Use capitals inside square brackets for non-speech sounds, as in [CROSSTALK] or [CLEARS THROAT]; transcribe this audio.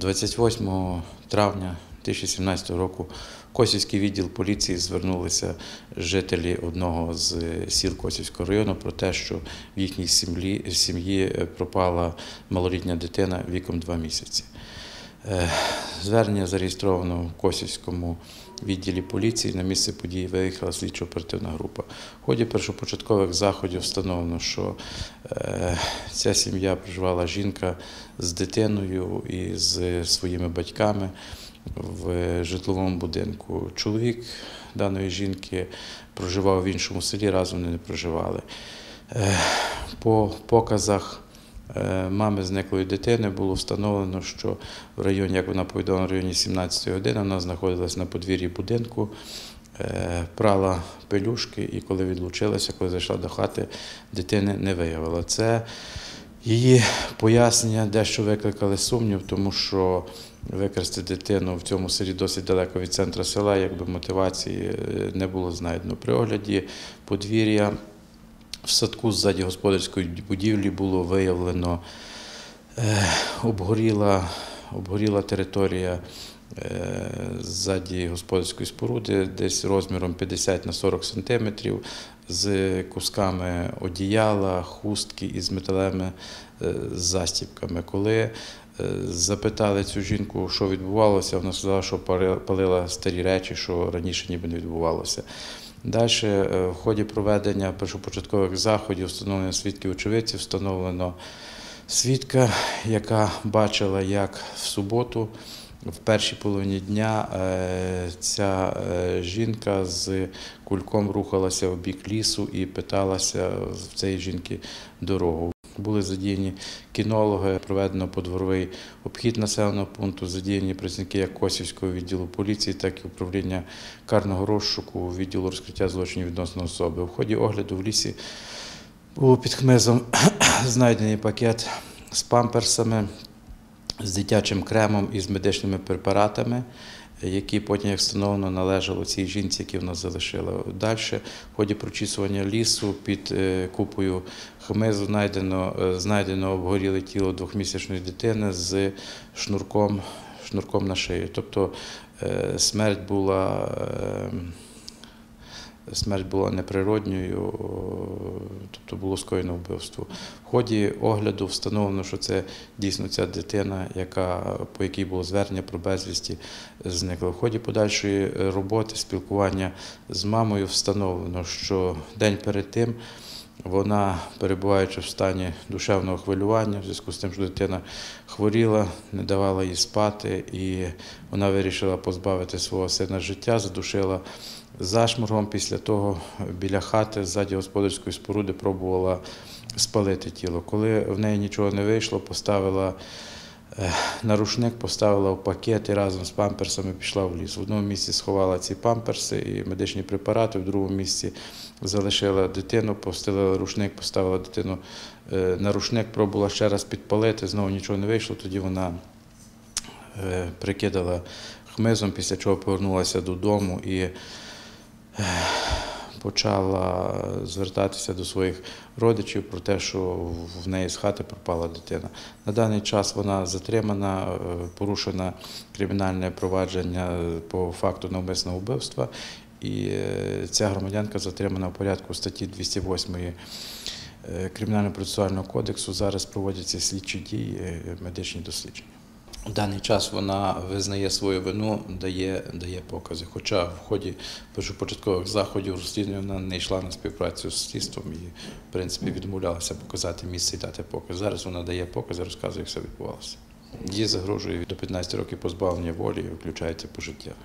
28 травня 2017 року Косівський відділ поліції звернулися жителі одного з сіл Косівського району про те, що в їхній сім'ї пропала малолітня дитина віком 2 місяці. Е, Звернення зареєстровано в Косівському відділі поліції. На місце події виїхала слідчо-оперативна група. В ході першопочаткових заходів встановлено, що е, ця сім'я проживала жінка з дитиною і з своїми батьками в житловому будинку. Чоловік даної жінки проживав в іншому селі, разом вони не проживали. Е, По показах мами зниклої дитини було встановлено, що в районі, як вона повідомила, в районі 17 години вона знаходилась на подвір'ї будинку, е, прала пелюшки, і коли відлучилася, коли зайшла до хати, дитини не виявила. Це її пояснення дещо викликали сумнів, тому що викрасти дитину в цьому селі досить далеко від центру села, якби мотивації е, не було знайдено. При огляді подвір'я в садку ззаді господарської будівлі було виявлено е, обгоріла, обгоріла територія е, ззаді господарської споруди, десь розміром 50 на 40 сантиметрів, з кусками одіяла, хустки і з металевими е, застібками. Коли запитали цю жінку, що відбувалося, вона сказала, що палила старі речі, що раніше ніби не відбувалося. Далі е, в ході проведення першопочаткових заходів, встановлення свідків очевидців, встановлено свідка, яка бачила, як в суботу, в першій половині дня, е, ця е, жінка з кульком рухалася в бік лісу і питалася в цієї жінки дорогу. Були задіяні кінологи, проведено подворовий обхід населеного пункту, задіяні працівники як Косівського відділу поліції, так і управління карного розшуку відділу розкриття злочинів відносно особи. У ході огляду в лісі був під хмизом [CLEARS THROAT] знайдений пакет з памперсами, з дитячим кремом і з медичними препаратами, які потім, як встановлено, належали цій жінці, які вона залишила. Далі, в ході прочісування лісу під е, купою хмизу знайдено, е, знайдено обгоріле тіло двохмісячної дитини з шнурком, шнурком на шиї. Тобто е, смерть була. Смерть була неприродньою, тобто було скоєно вбивство. В ході огляду встановлено, що це дійсно ця дитина, яка, по якій було звернення про безвісті, зникла. В ході подальшої е, роботи, спілкування з мамою встановлено, що день перед тим вона, перебуваючи в стані душевного хвилювання, в зв'язку з тим, що дитина хворіла, не давала їй спати, і вона вирішила позбавити свого сина життя, задушила зашморгом. Після того біля хати ззаді господарської споруди пробувала спалити тіло. Коли в неї нічого не вийшло, поставила е, на рушник, поставила в пакет і разом з памперсами пішла в ліс. В одному місці сховала ці памперси і медичні препарати, в другому місці залишила дитину, постелила рушник, поставила дитину е, на рушник, пробувала ще раз підпалити, знову нічого не вийшло, тоді вона е, прикидала хмизом, після чого повернулася додому і почала звертатися до своїх родичів про те, що в неї з хати пропала дитина. На даний час вона затримана, е, порушено кримінальне провадження по факту навмисного вбивства. І е, ця громадянка затримана в порядку статті 208 е, Кримінально-процесуального кодексу. Зараз проводяться слідчі дії, медичні дослідження. У даний час вона визнає свою вину, дає, дає покази. Хоча в ході першопочаткових заходів розслідування вона не йшла на співпрацю з слідством і, в принципі, відмовлялася показати місце і дати показ. Зараз вона дає покази, розказує, як все відбувалося. Її загрожує до 15 років позбавлення волі, включається пожиттєве.